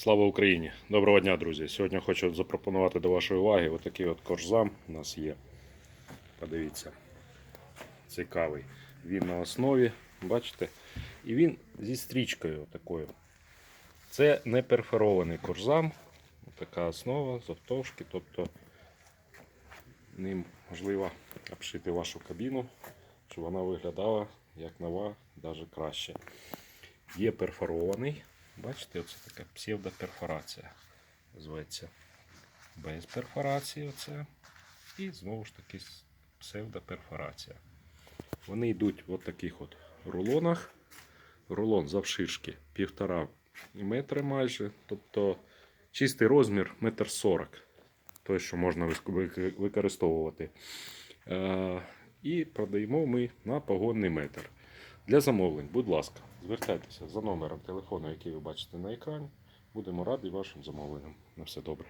Слава Україні! Доброго дня, друзі! Сьогодні хочу запропонувати до вашої уваги отакий от корзам у нас є. Подивіться. Цікавий. Він на основі, бачите? І він зі стрічкою такою. Це не перфорований корзам. Така основа завтовшки. Тобто ним можливо обшити вашу кабіну, щоб вона виглядала як нова, навіть краще. Є перфорований. Бачите, оце така псевдоперфорація. Зветься. Без перфорації оце. І знову ж таки псевдоперфорація. Вони йдуть в таких от рулонах. Рулон завширшки 1,5 метри майже. Тобто чистий розмір 1,40 м. Той, що можна використовувати. Е, І продаємо ми на погонний метр. Для замовлень, будь ласка, звертайтеся за номером телефону, який ви бачите на екрані. Будемо раді вашим замовленням. На все добре.